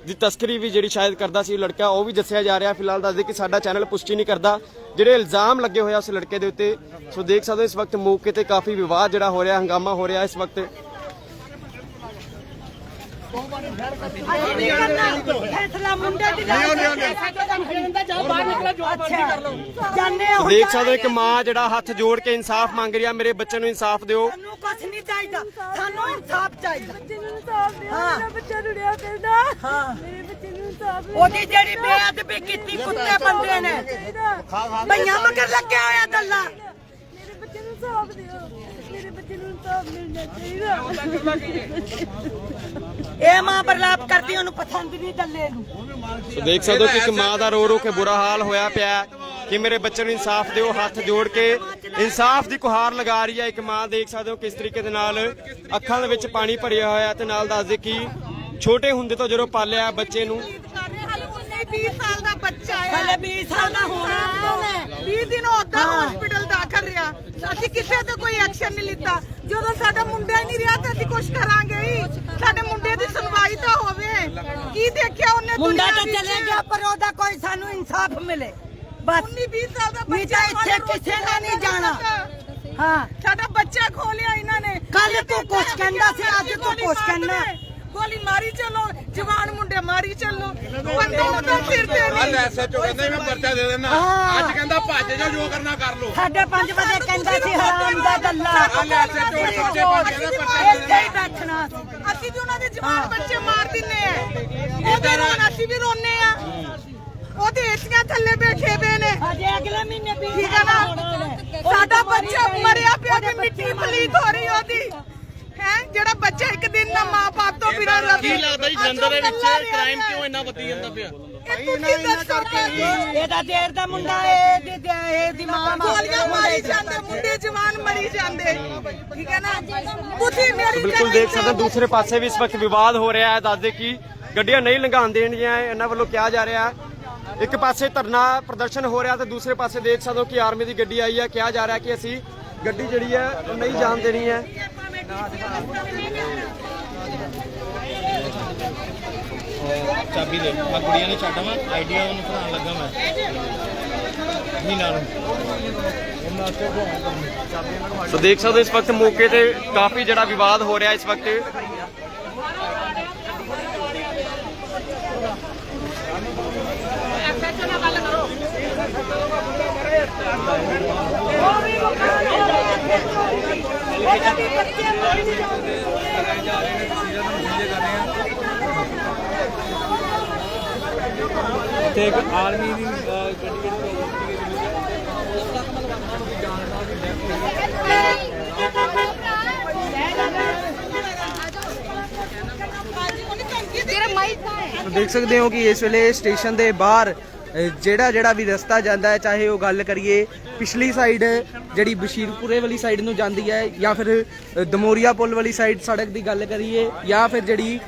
ਦੀ ਤਸਕਰੀ ਵੀ ਜਿਹੜੀ ਸ਼ਾਇਦ ਕਰਦਾ ਸੀ ਉਹ ਲੜਕਾ, ਉਹ ਵੀ ਦੱਸਿਆ ਜਾ ਰਿਹਾ ਫਿਲਹਾਲ ਦੱਸਦੇ ਕਿ ਸਾਡਾ ਚੈਨਲ ਪੁਸ਼ਟੀ ਨਹੀਂ ਕਰਦਾ। ਜਿਹੜੇ ਇਲਜ਼ਾਮ ਲੱਗੇ ਹੋਏ ਆ ਉਸ ਲੜਕੇ ਦੇ ਉੱਤੇ, ਸੋ ਦੇਖ ਸਕਦੇ ਹੋ ਇਸ ਵਕਤ ਮੌਕੇ ਤੇ ਕਾਫੀ ਵਿਵਾਦ ਜਿਹੜਾ ਹੋ ਰਿਹਾ, ਹੰਗਾਮਾ ਹੋ ਰਿਹਾ ਇਸ ਵਕਤ। ਫੈਸਲਾ ਮੁੰਡੇ ਦੀ ਲਿਓ ਲਿਓ ਲਿਓ ਬਾਹਰ ਨਿਕਲੋ ਜੋ ਮਰਜ਼ੀ ਕਰ ਲਓ ਜਾਣੇ ਸੋ ਦੇਖ ਸਕਦੇ ਹੋ ਇੱਕ ਮਾਂ ਜਿਹੜਾ ਹੱਥ ਜੋੜ ਕੇ ਇਨਸਾਫ ਮੰਗ ਰਹੀ ਆ ਮੇਰੇ ਬੱਚੇ ਨੂੰ ਇਨਸਾਫ ਦਿਓ ਸਾਨੂੰ ਕੁਝ ਨਹੀਂ ਚਾਹੀਦਾ ਸਾਨੂੰ ਇਨਸਾਫ ਚਾਹੀਦਾ ਬੱਚੇ ਨੂੰ ਇਨਸਾਫ ਦਿਓ ਹਾਂ। ਮੇਰਾ ਬੱਚਾ ਰੁੜਿਆ ਫਿਰਦਾ ਹਾਂ। ਮੇਰੇ ਬੱਚੇ ਨੂੰ ਇਨਸਾਫ ਦਿਓ। ਉਹਦੀ ਜਿਹੜੀ ਬੇਅਦਬੀ ਕੀਤੀ ਕੁੱਤੇ ਬੰਦੇ ਨੇ। ਭਈਆਂ ਮਗਰ ਲੱਗਿਆ ਹੋਇਆ ਦੱਲਾ ਮੇਰੇ ਬੱਚੇ ਨੂੰ ਇਨਸਾਫ ਦਿਓ ਨੂੰ ਇਨਸਾਫ ਮਿਲਣਾ ਚਾਹੀਦਾ ਇਹ ਮਾਂ ਬਰਲਾਪ ਕਰਦੀ, ਉਹਨੂੰ ਪਸੰਦ ਨਹੀਂ ਦੱਲੇ ਨੂੰ। ਸੋ ਦੇਖ ਸਕਦੇ ਹੋ ਕਿ ਇੱਕ ਮਾਂ ਦਾ ਰੋ ਰੋ ਕੇ ਬੁਰਾ ਹਾਲ ਹੋਇਆ ਪਿਆ ਕਿ ਮੇਰੇ ਬੱਚੇ ਨੂੰ ਇਨਸਾਫ ਦਿਓ, ਹੱਥ ਜੋੜ ਕੇ। ਇਨਸਾਫ ਦੀ ਗੁਹਾਰ ਲਗਾ ਰਹੀ ਹੈ ਇੱਕ ਮਾਂ। ਦੇਖ ਸਕਦੇ ਹੋ ਕਿਸ ਤਰੀਕੇ ਦੇ ਨਾਲ ਅੱਖਾਂ ਦੇ ਵਿੱਚ ਪਾਣੀ ਭਰਿਆ ਹੋਇਆ ਤੇ ਨਾਲ ਦੱਸਦੇ ਕਿ ਛੋਟੇ ਹੁੰਦੇ ਤੋਂ ਜਦੋਂ ਪਾਲਿਆ ਬੱਚੇ ਨੂੰ ਸਾਲ ਦਾ ਬੱਚਾ ਹੈ ਹਲੇ 20 ਸਾਲ ਦਾ ਹੋਣਾ। 20 ਦਿਨ ਉਦਾਂ ਹਸਪੀਟਲ ਦਾਖਲ ਰਿਹਾ। ਅਸੀਂ ਕਿਸੇ ਤੇ ਕੋਈ ਐਕਸ਼ਨ ਨਹੀਂ ਲਿੱਤਾ। ਜਦੋਂ ਸਾਡਾ ਮੁੰਡਾ ਹੀ ਨਹੀਂ ਰਿਹਾ ਤਾਂ ਅਸੀਂ ਕੁਝ ਕਰਾਂਗੇ ਹੀ। ਸਾਡੇ ਮੁੰਡੇ ਦੀ ਸੁਣਵਾਈ ਤਾਂ ਹੋਵੇ। ਕੀ ਦੇਖਿਆ ਉਹਨੇ ਮੁੰਡਾ ਤਾਂ? ਚਲੇ ਗਿਆ ਪਰ ਉਹਦਾ ਕੋਈ ਸਾਨੂੰ ਇਨਸਾਫ ਮਿਲੇ। ਬਸ। 19 20 ਸਾਲ ਦਾ ਬੱਚਾ ਇੱਥੇ ਕਿਸੇ ਨੇ ਨਹੀਂ ਜਾਣਾ। ਹਾਂ। ਸਾਡਾ ਬੱਚਾ ਖੋਲਿਆ ਇਹਨਾਂ ਨੇ। ਕੱਲ ਤੂੰ ਕੁਛ ਕਹਿੰਦਾ ਸੀ ਅੱਜ ਤੂੰ ਕੁਛ ਕਹਿੰਦਾ। ਗੋਲੀ ਮਾਰੀ ਚੱਲੋ ਜਵਾਨ ਮੁੰਡੇ ਮਾਰੀ ਚੱਲੋ। ਬੰਦੂਕ ਤਾਂ ਸਿਰ ਤੇ ਨਹੀਂ ਐਸਐਚਓ ਕਹਿੰਦਾ ਮੈਂ ਪਰਚਾ ਦੇ ਦੇਣਾ ਅੱਜ ਕਹਿੰਦਾ ਭੱਜ ਜਾ ਜੋ ਕਰਨਾ ਕਰ ਲੋ ਸਾਡੇ 5 ਵਜੇ ਕਹਿੰਦਾ ਸੀ ਹਰਾਮ ਦਾ ਦੱਲਾ ਇੱਥੇ ਹੀ ਬੈਠਣਾ ਸੀ ਅਸੀਂ ਵੀ ਉਹਨਾਂ ਦੇ ਜਵਾਨ ਬੱਚੇ ਮਾਰ ਦਿੰਨੇ ਆ। ਉਹਦੇ ਰੋਣ ਅਸੀਂ ਵੀ ਰੋਨੇ ਆ। ਉਹਦੇ ਏਸੀਆਂ ਥੱਲੇ ਬੈਠੇ ਪਏ ਨੇ। ਅਜੇ ਅਗਲੇ ਮਹੀਨੇ ਵੀ ਠੀਕ ਹੈ ਨਾ? ਸਾਡਾ ਬੱਚਾ ਮਰਿਆ ਪਿਆ ਤੇ ਮਿੱਟੀ ਪਲੀਤ ਹੋ ਰਹੀ ਉਹਦੀ। ਹੈ ਜਿਹੜਾ ਬੱਚਾ ਇੱਕ ਦਿਨ ਦਾ ਮਾਂ ਬਾਪ ਤੋਂ ਬਿਨਾਂ ਰਵੇ। ਕੀ ਲੱਗਦਾ ਜੀ ਜਲੰਧਰ ਦੇ ਵਿੱਚ ਕ੍ਰਾਈਮ ਕਿਉਂ ਇੰਨਾ ਵੱਧੀ ਜਾਂਦਾ ਪਿਆ? ਇਹ ਤੁਸੀਂ ਦੱਸੋ ਨਾ। ਇਹਦਾ ਦੇਰ ਦਾ ਮੁੰਡਾ ਇਹ ਦੀ ਇਹ ਦੀ ਮਾਂ ਗੋਲੀਆਂ ਮਾਰੀ ਜਾਂਦੇ ਮੁੰਡੇ ਜਵਾਨ ਮਰੀ ਜਾਂਦੇ। ਠੀਕ ਹੈ ਨਾ? ਤੁਸੀਂ ਮੇਰੀ ਬਿਲਕੁਲ ਦੇਖ ਸਕਦੇ ਹੋ ਦੂਸਰੇ ਪਾਸੇ ਵੀ ਇਸ ਵਕਤ ਵਿਵਾਦ ਹੋ ਰਿਹਾ ਹੈ ਦੱਸਦੇ ਕਿ ਗੱਡੀਆਂ ਨਹੀਂ ਲੰਘਾਉਣ ਦੇਣਗੀਆਂ ਇਹਨਾਂ ਵੱਲੋਂ ਕਿਹਾ ਜਾ ਰਿਹਾ ਇੱਕ ਪਾਸੇ ਧਰਨਾ ਪ੍ਰਦਰਸ਼ਨ ਹੋ ਰਿਹਾ ਤੇ ਦੂਸਰੇ ਪਾਸੇ ਦੇਖ ਸਕਦੇ ਹੋ ਕਿ ਆਰਮੀ ਦੀ ਗੱਡੀ ਆਈ ਹੈ। ਕਿਹਾ ਜਾ ਰਿਹਾ ਕਿ ਅਸੀਂ ਗੱਡੀ ਜਿਹੜੀ ਹੈ ਉਹ ਨਹੀਂ ਜਾਣ ਦੇਣੀ ਹੈ। ਚਾਬੀ ਦੇ ਮੈਂ ਕੁੜੀਆਂ ਨੂੰ ਛੱਡਾਂ ਆਈਡੀਆ ਉਹਨੂੰ ਫੜਾਉਣ ਲੱਗਾ ਮੈਂ। ਮਹੀਨਾ ਨੂੰ ਸੋ ਦੇਖ ਸਕਦੇ ਹੋ ਇਸ ਵਕਤ ਮੌਕੇ ਤੇ ਕਾਫੀ ਜਿਹੜਾ ਵਿਵਾਦ ਹੋ ਰਿਹਾ ਇਸ ਵਕਤ। ਤੇ ਇੱਕ ਆਰਮੀ ਦੀ ਗੱਡੀ ਤੋ ਦੇਖ ਸਕਦੇ ਹੋ ਕਿ ਇਸ ਵੇਲੇ ਸਟੇਸ਼ਨ ਦੇ ਬਾਹਰ ਜਿਹੜਾ ਜਿਹੜਾ ਵੀ ਰਸਤਾ ਜਾਂਦਾ ਹੈ, ਚਾਹੇ ਉਹ ਗੱਲ ਕਰੀਏ ਪਿਛਲੀ ਸਾਈਡ ਜਿਹੜੀ ਬਸ਼ੀਰਪੁਰੇ ਵਾਲੀ ਸਾਈਡ ਨੂੰ ਜਾਂਦੀ ਹੈ ਜਾਂ ਫਿਰ ਦਮੋਰੀਆ ਪੁਲ ਵਾਲੀ ਸਾਈਡ ਸੜਕ ਦੀ ਗੱਲ ਕਰੀਏ ਜਾਂ ਫਿਰ ਜਿਹੜੀ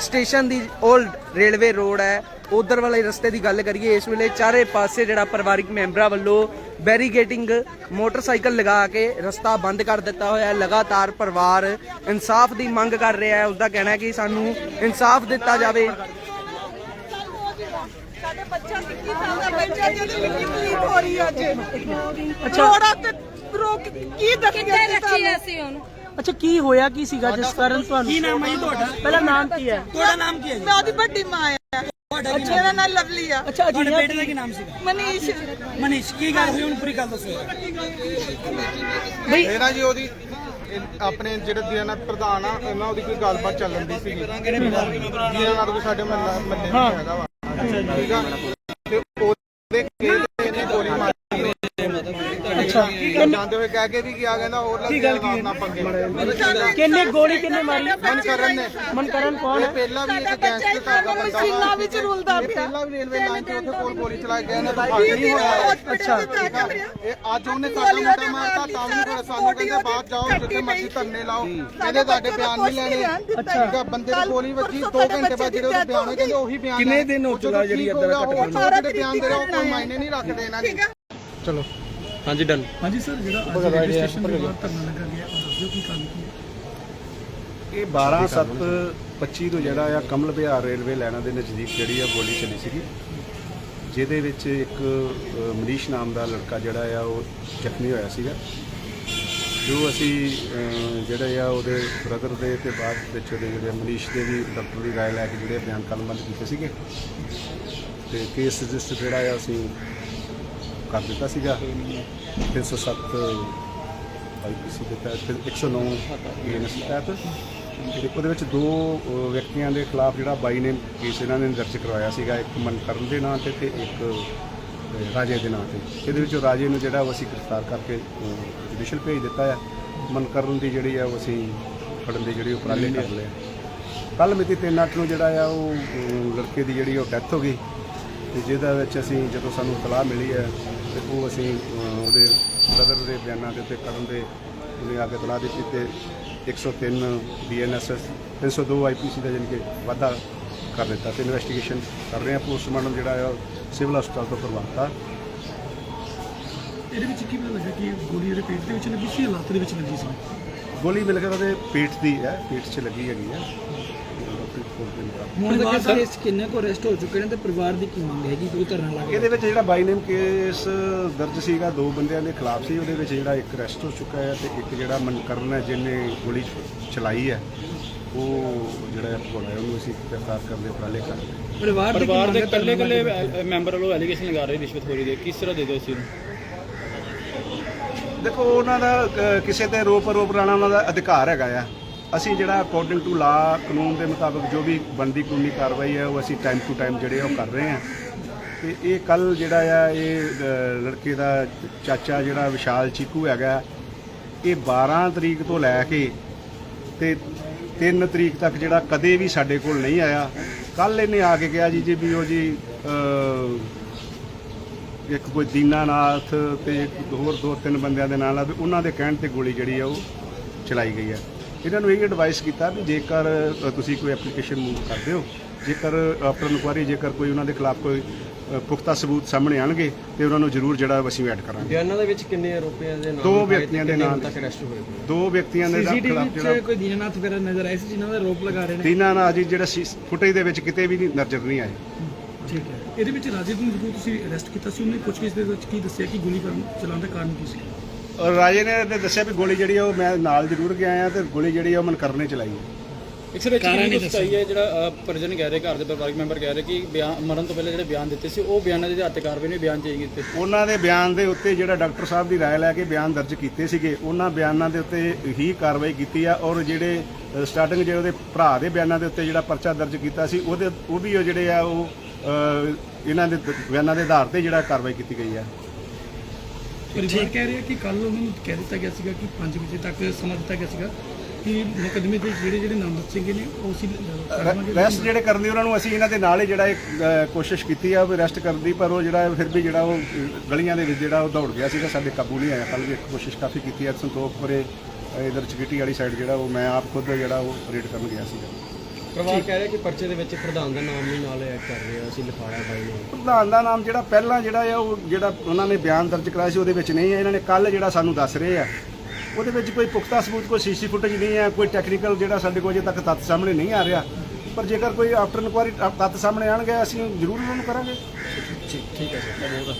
ਸਟੇਸ਼ਨ ਦੀ 올ਡ ਰੇਲਵੇ ਰੋਡ ਹੈ, ਉਧਰ ਵਾਲੇ ਰਸਤੇ ਦੀ ਗੱਲ ਕਰੀਏ, ਇਸ ਵੇਲੇ ਚਾਰੇ ਪਾਸੇ ਜਿਹੜਾ ਪਰਿਵਾਰਿਕ ਮੈਂਬਰਾਂ ਵੱਲੋਂ ਬੈਰੀਗੇਟਿੰਗ ਮੋਟਰਸਾਈਕਲ ਲਗਾ ਕੇ ਰਸਤਾ ਬੰਦ ਕਰ ਦਿੱਤਾ ਹੋਇਆ ਹੈ। ਲਗਾਤਾਰ ਪਰਿਵਾਰ ਇਨਸਾਫ ਦੀ ਮੰਗ ਕਰ ਰਿਹਾ ਹੈ। ਉਸਦਾ ਕਹਿਣਾ ਹੈ ਕਿ ਸਾਨੂੰ ਇਨਸਾਫ ਦਿੱਤਾ ਜਾਵੇ। ਬੱਚਾ 21 ਸਾਲ ਦਾ ਬੱਚਾ ਜਿਹਦੀ ਮਿੱਟੀ ਪਲੀਤ ਹੋ ਰਹੀ ਹੈ ਅੱਜ। ਅੱਛਾ। ਰੋੜਾ ਤੇ ਰੋਕ ਕੀ ਦੱਸਿਆ ਰੱਖੀ ਅਸੀਂ ਉਹਨੂੰ ਅੱਛਾ ਕੀ ਹੋਇਆ ਕੀ ਸੀਗਾ ਜਿਸ ਕਾਰਨ ਤੁਹਾਨੂੰ? ਕੀ ਨਾਮ ਹੈ ਜੀ ਤੁਹਾਡਾ? ਪਹਿਲਾ ਨਾਮ ਕੀ ਹੈ? ਤੁਹਾਡਾ ਨਾਮ ਕੀ ਹੈ ਮੈਂ ਉਹਦੀ ਵੱਡੀ ਮਾਂ ਆ। ਅੱਛਾ। ਮੇਰਾ ਨਾਮ ਲਵਲੀ ਆ। ਅੱਛਾ ਤੁਹਾਡੇ ਬੇਟੇ ਦਾ ਕੀ? ਨਾਮ ਸੀਗਾ? ਮਨੀਸ਼। ਮਨੀਸ਼ ਕੀ ਗੱਲ ਹੋਈ? ਹੁਣ ਪੂਰੀ ਗੱਲ ਦੱਸੋ। ਇਹ ਨਾ ਜੀ ਉਹਦੀ ਇਹ ਆਪਣੇ ਜਿਹੜੇ ਦਿਨਾਂ ਪ੍ਰਧਾਨ ਆ ਇਹਨਾਂ ਉਹਦੀ ਕੋਈ ਗੱਲਬਾਤ ਚੱਲਣ ਦੀ ਸੀਗੀ। ਜਿਹਨਾਂ ਨਾਲ ਕੋਈ ਸਾਡੇ ਮਹੱਲਾ ਮੱਲੇ ਵਿੱਚ ਹੈਗਾ ਵਾ। ਠੀਕ ਆ। ਤੇ ਉਹਦੇ ਕੇ ਇਹਨੇ ਗੋਲੀ ਮਾਰੀ ਅੱਛਾ ਜਾਂਦੇ ਹੋਏ ਕਹਿ ਕੇ ਵੀ ਕੀ ਆ ਕਹਿੰਦਾ ਹੋਰ ਲੱਗ ਗਿਆ ਨਾਮ ਨਾ ਪੰਗੇ ਕਿੰਨੇ ਗੋਲੀ ਕਿੰਨੇ ਮਾਰੀ? ਮਨ ਕਰਨ ਨੇ ਮਨਕਰਨ ਕੌਣ ਹੈ? ਪਹਿਲਾਂ ਵੀ ਇੱਕ ਗੈਂਗ ਦੇ ਘਰ ਦਾ ਬੰਦਾ ਮਸ਼ੀਨਾਂ ਵਾ ਵਿੱਚ ਰੁਲਦਾ ਇਹ ਪਿਆ। ਪਹਿਲਾਂ ਵੀ ਰੇਲਵੇ ਲਾਈਨ ਤੇ ਉੱਥੇ ਕੋਲ ਗੋਲੀ ਚਲਾ ਗਿਆ ਦਾ ਭਾਗ ਨਹੀਂ ਹੋਇਆ। ਅੱਛਾ। ਇਹ ਅੱਜ ਉਹਨੇ ਸਾਡਾ ਮੁੰਡਾ ਮਾਰਤਾ ਤਾਂ ਵੀ ਸਾਨੂੰ ਕਹਿੰਦੇ ਬਾਹਰ ਜਾਓ ਜਿੱਥੇ ਮਰਜ਼ੀ ਧਰਨੇ ਲਾਓ। ਕਹਿੰਦੇ ਤੁਹਾਡੇ ਬਿਆਨ ਨਹੀਂ ਲੈਣੇ। ਅੱਛਾ। ਬੰਦੇ ਦੀ ਗੋਲੀ ਵੱਜੀ 2 ਘੰਟੇ ਬਾਅਦ ਜਿਹੜੇ ਉਹਦੇ ਬਿਆਨ ਹੋਏ ਕਹਿੰਦੇ ਉਹੀ ਬਿਆਨ ਕਿੰਨੇ ਦਿਨ ਹੋ ਚੁੱਕਾ ਜਿਹੜੀ ਅੱਧਾ ਘੱਟ ਜਿਹੜੇ ਬਿਆਨ ਦੇ ਰਹੇ ਉਹ ਕੋਈ ਮਾਇਨੇ ਨਹੀਂ ਰੱਖਦੇ ਇਹਨਾਂ ਦੇ। ਹਾਂਜੀ ਡਨ ਹਾਂਜੀ ਸਰ ਜਿਹੜਾ ਅੱਜ ਰੇਲਵੇ ਸਟੇਸ਼ਨ ਦੇ ਬਾਹਰ ਧਰਨਾ ਲੱਗਾ ਗਿਆ ਉਹ ਦੱਸਿਓ ਕੀ ਕਾਰਨ ਕੀ ਹੈ। ਇਹ 12 7 25 ਤੋਂ ਜਿਹੜਾ ਆ ਕਮਲ ਵਿਹਾਰ ਰੇਲਵੇ ਲਾਈਨਾਂ ਦੇ ਨਜ਼ਦੀਕ ਜਿਹੜੀ ਆ ਗੋਲੀ ਚੱਲੀ ਸੀਗੀ ਜਿਹਦੇ ਵਿੱਚ ਇੱਕ ਅ, ਮਨੀਸ਼ ਨਾਮ ਦਾ ਲੜਕਾ ਜਿਹੜਾ ਆ ਉਹ ਜ਼ਖਮੀ ਹੋਇਆ ਸੀਗਾ। ਜੋ ਅਸੀਂ ਅ, ਜਿਹੜੇ ਆ ਉਹਦੇ ਬ੍ਰਦਰ ਦੇ ਤੇ ਬਾਅਦ ਵਿੱਚ ਉਹਦੇ ਜਿਹੜੇ ਮਨੀਸ਼ ਦੇ ਵੀ ਡਾਕਟਰ ਦੀ ਰਾਏ ਲੈ ਕੇ ਜਿਹੜੇ ਬਿਆਨ ਕਲਮਬੰਦ ਕੀਤੇ ਸੀਗੇ। ਤੇ ਕੇਸ ਰਜਿਸਟਰ ਜਿਹੜਾ ਆ ਅਸੀਂ ਕਰ ਦਿੱਤਾ ਸੀਗਾ। 307 ਆਈਪੀਸੀ ਦੇ ਤਹਿਤ ਤੇ 109 ਬੀਐਨਐਸ ਦੇ ਤਹਿਤ। ਤੇ ਉਹਦੇ ਵਿੱਚ ਦੋ ਵਿਅਕਤੀਆਂ ਦੇ ਖਿਲਾਫ ਜਿਹੜਾ ਬਾਈ ਨੇ ਕੇਸ ਇਹਨਾਂ ਨੇ ਦਰਜ ਕਰਵਾਇਆ ਸੀਗਾ, ਇੱਕ ਮਨਕਰਨ ਦੇ ਨਾਂ ਤੇ ਤੇ ਇੱਕ ਰਾਜੇ ਦੇ ਨਾਂ ਤੇ। ਇਹਦੇ ਵਿੱਚੋਂ ਰਾਜੇ ਨੂੰ ਜਿਹੜਾ ਉਹ ਅਸੀਂ ਗ੍ਰਿਫਤਾਰ ਕਰਕੇ ਜੁਡੀਸ਼ਲ ਭੇਜ ਦਿੱਤਾ ਆ। ਮਨਕਰਨ ਦੀ ਜਿਹੜੀ ਆ, ਉਹ ਅਸੀਂ ਫੜਨ ਦੇ ਜਿਹੜੇ ਉਪਰਾਲੇ ਕਰ ਲਏ ਕੱਲ ਮਿਤੀ 3 ਅੱਠ ਨੂੰ ਜਿਹੜਾ ਆ, ਉਹ ਲੜਕੇ ਦੀ ਜਿਹੜੀ ਉਹ ਡੈਥ ਹੋ ਗਈ। ਤੇ ਜਿਹਦਾ ਵਿੱਚ ਅਸੀਂ ਜਦੋਂ ਸਾਨੂੰ ਤਲਾਹ ਮਿਲੀ ਹੈ ਤੇ ਉਹ ਅਸੀਂ ਉਹਦੇ ਬ੍ਰਦਰ ਦੇ ਬਿਆਨਾਂ ਦੇ ਉੱਤੇ ਕਰਨ ਦੇ ਉਹਨੇ ਆ ਕੇ ਤਲਾਹ ਦਿੱਤੀ ਤੇ 103 ਬੀਐਨਐਸਐਸ 302 ਆਈਪੀਸੀ ਦਾ ਜਾਣੀ ਕਿ ਵਾਧਾ ਕਰ ਦਿੱਤਾ ਤੇ ਇਨਵੈਸਟੀਗੇਸ਼ਨ ਕਰ ਰਹੇ ਹਾਂ। ਪੋਸਟਮਾਰਟਮ ਜਿਹੜਾ ਆ ਸਿਵਲ ਹਸਪਤਾਲ ਤੋਂ ਕਰਵਾਤਾ। ਇਹਦੇ ਵਿੱਚ ਕੀ ਪਤਾ ਲੱਗਾ ਕਿ ਗੋਲੀ ਇਹਦੇ ਪੇਟ ਦੇ ਵਿੱਚ ਲੱਗੀ ਸੀ ਜਾਂ ਲੱਤ ਦੇ ਵਿੱਚ ਲੱਗੀ ਸੀ? ਗੋਲੀ ਮਿਲ ਕੇ ਉਹਦੇ ਪੇਟ ਦੀ ਹੈ ਪੇਟ 'ਚ ਲੱਗੀ ਹੈਗੀ ਹੈ। ਹੁਣ ਸਰ ਇਸ ਕਿੰਨੇ ਕੋ ਅਰੈਸਟ ਹੋ ਚੁੱਕੇ ਨੇ ਤੇ ਪਰਿਵਾਰ ਦੀ ਕੀ ਮੰਗ ਹੈਗੀ? ਕੋਈ ਧਰਨਾ ਲਾ ਇਹਦੇ ਵਿੱਚ ਜਿਹੜਾ ਬਾਈ ਨੇਮ ਕੇਸ ਦਰਜ ਸੀਗਾ ਦੋ ਬੰਦਿਆਂ ਦੇ ਖਿਲਾਫ ਸੀ ਉਹਦੇ ਵਿੱਚ ਜਿਹੜਾ ਇੱਕ ਅਰੈਸਟ ਹੋ ਚੁੱਕਾ ਹੈ ਤੇ ਇੱਕ ਜਿਹੜਾ ਮਨਕਰਨ ਹੈ ਜਿਹਨੇ ਗੋਲੀ ਚਲਾਈ ਹੈ ਉਹ ਜਿਹੜਾ ਹੈ ਉਹਨੂੰ ਅਸੀਂ ਗ੍ਰਿਫਤਾਰ ਕਰਨ ਦੇ ਉਪਰਾਲੇ ਕਰ ਰਹੇ ਹਾਂ। ਪਰਿਵਾਰ ਦੀ ਪਰਿਵਾਰ ਦੇ ਇਕੱਲੇ ਇਕੱਲੇ ਮੈਂਬਰ ਵੱਲੋਂ ਐਲੀਗੇਸ਼ਨ ਲਗਾ ਰਹੇ ਰਿਸ਼ਵਤ ਖੋਰੀ ਦੇ। ਕਿਸ ਤਰ੍ਹਾਂ ਦੇ ਚੀਜ਼ ਨੂੰ ਦੇਖੋ ਉਹਨਾਂ ਦਾ ਅ, ਕਿਸੇ ਤੇ ਰੋਪ ਰੋਪ ਲਾਣਾ ਉਹਨਾਂ ਦਾ ਅਧਿਕਾਰ ਹੈਗਾ ਆ। ਅਸੀਂ ਜਿਹੜਾ ਅਕੋਰਡਿੰਗ ਟੂ ਲਾ ਕਾਨੂੰਨ ਦੇ ਮੁਤਾਬਕ ਜੋ ਵੀ ਬਣਦੀ ਕਾਨੂੰਨੀ ਕਾਰਵਾਈ ਹੈ, ਉਹ ਅਸੀਂ ਟਾਈਮ ਟੂ ਟਾਈਮ ਜਿਹੜੇ ਆ ਉਹ ਕਰ ਰਹੇ ਹਾਂ। ਤੇ ਇਹ ਕੱਲ ਜਿਹੜਾ ਆ, ਇਹ ਲੜਕੇ ਦਾ ਚਾਚਾ ਜਿਹੜਾ ਵਿਸ਼ਾਲ ਚੀਕੂ ਹੈਗਾ, ਇਹ 12 ਤਰੀਕ ਤੋਂ ਲੈ ਕੇ ਤੇ 3 ਤਰੀਕ ਤੱਕ ਜਿਹੜਾ ਕਦੇ ਵੀ ਸਾਡੇ ਕੋਲ ਨਹੀਂ ਆਇਆ। ਕੱਲ ਇਹਨੇ ਆ ਕੇ ਕਿਹਾ ਜੀ ਜੀ ਵੀ ਉਹ ਜੀ ਇੱਕ ਕੋਈ ਦੀਨਾਨਾਥ ਤੇ ਇੱਕ ਹੋਰ ਦੋ ਤਿੰਨ ਬੰਦਿਆਂ ਦੇ ਨਾਲ ਆ ਵੀ ਉਹਨਾਂ ਦੇ ਕਹਿਣ ਤੇ ਗੋਲੀ ਜਿਹੜੀ ਆ ਉਹ ਚਲਾਈ ਗਈ ਹੈ। ਇਹਨਾਂ ਨੂੰ ਇਹ ਐਡਵਾਈਸ ਕੀਤਾ ਵੀ ਜੇਕਰ ਤੁਸੀਂ ਕੋਈ ਐਪਲੀਕੇਸ਼ਨ ਮੂਵ ਕਰਦੇ ਹੋ ਜੇਕਰ ਆਫਟਰ ਇਨਕੁਆਰੀ ਜੇਕਰ ਕੋਈ ਉਹਨਾਂ ਦੇ ਖਿਲਾਫ ਕੋਈ ਪੁਖਤਾ ਸਬੂਤ ਸਾਹਮਣੇ ਆਣਗੇ ਤੇ ਉਹਨਾਂ ਨੂੰ ਜ਼ਰੂਰ ਜਿਹੜਾ ਅਸੀਂ ਐਡ ਕਰਾਂਗੇ। ਬਿਆਨਾਂ ਦੇ ਵਿੱਚ ਕਿੰਨੇ ਆਰੋਪੀਆਂ ਦੇ ਨਾਮ ਦੋ ਵਿਅਕਤੀਆਂ ਦੇ ਨਾਮ ਤੱਕ ਅਰੈਸਟ ਹੋਏ ਹੋਏ? ਦੋ ਵਿਅਕਤੀਆਂ ਦੇ ਖਿਲਾਫ ਜਿਹੜਾ ਕੋਈ ਦੀਨਾਨਾਥ ਵਗੈਰਾ ਨਜ਼ਰ ਆਏ ਸੀ ਜਿਨ੍ਹਾਂ ਦਾ ਰੋਪ ਲਗਾ ਰਹੇ ਨੇ? ਦੀਨਾਨਾਥ ਜੀ ਜਿਹੜਾ ਫੁਟੇਜ ਦੇ ਵਿੱਚ ਕਿਤੇ ਵੀ ਨਹੀਂ ਨਜ਼ਰ ਨਹੀਂ ਆਏ। ਠੀਕ ਹੈ। ਇਹਦੇ ਵਿੱਚ ਰਾਜੇ ਨੂੰ ਜਦੋਂ ਤੁਸੀਂ ਅਰੈਸਟ ਕੀਤਾ ਸੀ ਉਹਨੇ ਪੁੱਛਗਿੱਛ ਦੇ ਵਿੱਚ ਕੀ ਦੱਸਿਆ ਕਿ ਗੋਲੀ ਕਰਨ ਚਲਾਉਣ ਦਾ ਕਾਰਨ ਕੀ ਸੀ? ਰਾਜੇ ਨੇ ਨੇ ਦੱਸਿਆ ਵੀ ਗੋਲੀ ਜਿਹੜੀ ਆ ਉਹ ਮੈਂ ਨਾਲ ਜ਼ਰੂਰ ਗਿਆ ਆ ਤੇ ਗੋਲੀ ਜਿਹੜੀ ਆ ਉਹ ਮਨ ਕਰਨੇ ਚਲਾਈ ਹੈ ਇੱਕ ਸਿਰ ਚੀਜ਼ ਦੱਸੀ ਹੈ ਜਿਹੜਾ ਪਰਿਜਨ ਕਹਿ ਰਹੇ ਘਰ ਦੇ ਪਰਿਵਾਰਕ ਮੈਂਬਰ ਕਹਿ ਰਹੇ ਕਿ ਬਿਆਨ ਮਰਨ ਤੋਂ ਪਹਿਲੇ ਜਿਹੜੇ ਬਿਆਨ ਦਿੱਤੇ ਸੀ ਉਹ ਬਿਆਨਾਂ ਦੇ ਆਧਾਰ ਤੇ ਕਾਰਵਾਈ ਨਹੀਂ ਬਿਆਨ ਚਾਹੀਏ ਤੇ ਉਹਨਾਂ ਦੇ ਬਿਆਨ ਦੇ ਉੱਤੇ ਜਿਹੜਾ ਡਾਕਟਰ ਸਾਹਿਬ ਦੀ رائے ਲੈ ਕੇ ਬਿਆਨ ਦਰਜ ਕੀਤੇ ਸੀਗੇ ਉਹਨਾਂ ਬਿਆਨਾਂ ਦੇ ਉੱਤੇ ਹੀ ਕਾਰਵਾਈ ਕੀਤੀ ਆ ਔਰ ਜਿਹੜੇ ਸਟਾਰਟਿੰਗ ਜਿਹੜੇ ਉਹਦੇ ਭਰਾ ਦੇ ਬਿਆਨਾਂ ਦੇ ਉੱਤੇ ਜਿਹੜਾ ਪਰਚਾ ਦਰਜ ਕੀਤਾ ਸੀ ਉਹਦੇ ਉਹ ਵੀ ਉਹ ਜਿਹੜੇ ਆ ਉਹ ਅ, ਇਹਨਾਂ ਦੇ ਬਿਆਨਾਂ ਦੇ ਆਧਾਰ ਤੇ ਜਿਹੜਾ ਕਾਰਵਾਈ ਕੀਤੀ ਗਈ ਆ ਪਰਿਵਾਰ ਕਹਿ ਰਿਹਾ ਕਿ ਕੱਲ ਉਹਨਾਂ ਨੂੰ ਕਹਿ ਦਿੱਤਾ ਗਿਆ ਸੀਗਾ ਕਿ 5 ਵਜੇ ਤੱਕ ਸਮਾਂ ਦਿੱਤਾ ਗਿਆ ਸੀਗਾ ਕਿ ਮੁਕਦਮੇ ਦੇ ਜਿਹੜੇ ਜਿਹੜੇ ਨਾਮ ਦੱਸੇਗੇ ਨੇ ਉਹ ਅਸੀਂ ਰੈਸਟ ਜਿਹੜੇ ਕਰਨ ਦੀ ਉਹਨਾਂ ਨੂੰ ਅਸੀਂ ਇਹਨਾਂ ਦੇ ਨਾਲ ਹੀ ਜਿਹੜਾ ਅ, ਕੋਸ਼ਿਸ਼ ਕੀਤੀ ਆ ਵੀ ਰੈਸਟ ਕਰਨ ਦੀ ਪਰ ਉਹ ਜਿਹੜਾ ਫਿਰ ਵੀ ਜਿਹੜਾ ਉਹ ਅ, ਗਲੀਆਂ ਦੇ ਵਿੱਚ ਜਿਹੜਾ ਉਹ ਦੌੜ ਗਿਆ ਸੀਗਾ ਸਾਡੇ ਕਾਬੂ ਨਹੀਂ ਆਇਆ। ਕੱਲ ਵੀ ਇੱਕ ਕੋਸ਼ਿਸ਼ ਕਾਫੀ ਕੀਤੀ ਆ ਸੰਤੋਖਪੁਰੇ ਅ, ਇਧਰ ਚਗਿੱਟੀ ਵਾਲੀ ਸਾਈਡ ਜਿਹੜਾ ਉਹ ਮੈਂ ਆਪ ਖੁਦ ਜਿਹੜਾ ਉਹ ਰੇਡ ਕਰਨ ਗਿਆ ਸੀਗਾ। ਪਰਿਵਾਰ ਕਹਿ ਰਿਹਾ ਕਿ ਪਰਚੇ ਦੇ ਵਿੱਚ ਪ੍ਰਧਾਨ ਦਾ ਨਾਮ ਵੀ ਨਾਲ ਐਡ ਕਰ ਰਹੇ ਆ ਅਸੀਂ ਲਿਖਾਇਆ ਬਾਈ ਨੇ। ਪ੍ਰਧਾਨ ਦਾ ਨਾਮ ਜਿਹੜਾ ਪਹਿਲਾਂ ਜਿਹੜਾ ਆ ਉਹ ਜਿਹੜਾ ਉਹਨਾਂ ਨੇ ਬਿਆਨ ਦਰਜ ਕਰਾਇਆ ਸੀ ਉਹਦੇ ਵਿੱਚ ਨਹੀਂ ਹੈ ਇਹਨਾਂ ਨੇ ਕੱਲ ਜਿਹੜਾ ਸਾਨੂੰ ਦੱਸ ਰਹੇ ਆ ਉਹਦੇ ਵਿੱਚ ਕੋਈ ਪੁਖਤਾ ਸਬੂਤ ਕੋਈ ਸੀਸੀ ਫੁਟੇਜ ਨਹੀਂ ਹੈ ਕੋਈ ਟੈਕਨੀਕਲ ਜਿਹੜਾ ਸਾਡੇ ਕੋਲ ਅਜੇ ਤੱਕ ਤੱਥ ਸਾਹਮਣੇ ਨਹੀਂ ਆ ਰਿਹਾ। ਪਰ ਜੇਕਰ ਕੋਈ ਆਫਟਰ ਇਨਕੁਆਰੀ ਤੱਥ ਸਾਹਮਣੇ ਆਣਗੇ ਅਸੀਂ ਜ਼ਰੂਰ ਉਹਨਾਂ ਨੂੰ ਕਰਾਂਗੇ। ਠੀਕ ਠੀਕ ਹੈ ਸਰ ਬਹੁਤ